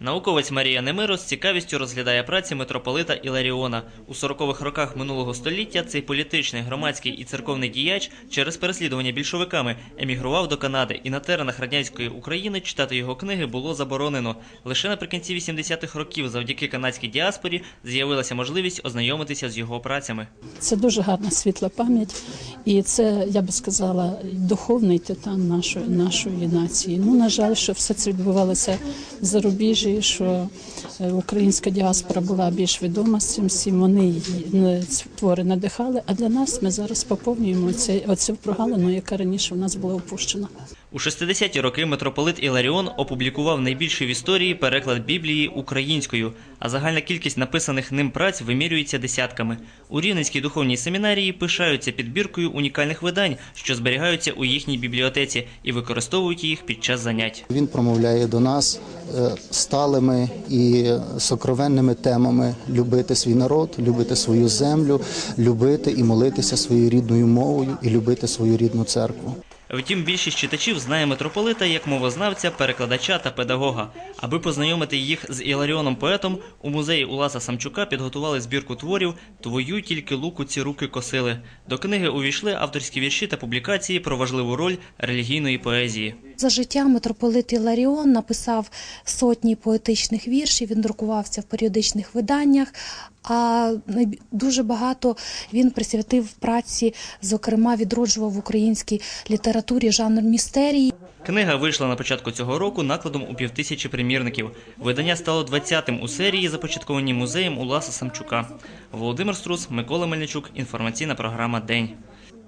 Науковець Марія Немиро з цікавістю розглядає праці митрополита Іларіона. У 40-х роках минулого століття цей політичний, громадський і церковний діяч через переслідування більшовиками емігрував до Канади, і на теренах радянської України читати його книги було заборонено. Лише наприкінці 80-х років, завдяки канадській діаспорі, з'явилася можливість ознайомитися з його працями. Це дуже гарна світла пам'ять, і це, я би сказала, духовний титан нашої, нашої нації. Ну, на жаль, що все це відбувалося в зарубіжжі, що е, українська діаспора була більш відома з цим всім. Вони її твори надихали. А для нас ми зараз поповнюємо цей, оцю прогалину, яка раніше в нас була опущена. У 60-ті роки митрополит Іларіон опублікував найбільший в історії переклад Біблії українською, а загальна кількість написаних ним праць вимірюється десятками. У Рівненській духовній семінарії пишаються підбіркою унікальних видань, що зберігаються у їхній бібліотеці і використовують їх під час занять. Він промовляє до нас е, сталими і сокровенними темами любити свій народ, любити свою землю, любити і молитися своєю рідною мовою і любити свою рідну церкву. Втім, більшість читачів знає митрополита як мовознавця, перекладача та педагога. Аби познайомити їх з Іларіоном поетом, у музеї Уласа Самчука підготували збірку творів Твою тільки луку ці руки косили. До книги увійшли авторські вірші та публікації про важливу роль релігійної поезії. За життя митрополит Іларіон написав сотні поетичних віршів, він друкувався в періодичних виданнях, а дуже багато він присвятив праці, зокрема, відроджував в українській літературі жанр містерії. Книга вийшла на початку цього року накладом у півтисячі примірників. Видання стало 20-тим у серії, започаткованій музеєм Уласа Самчука. Володимир Струс, Микола Мельничук. Інформаційна програма День.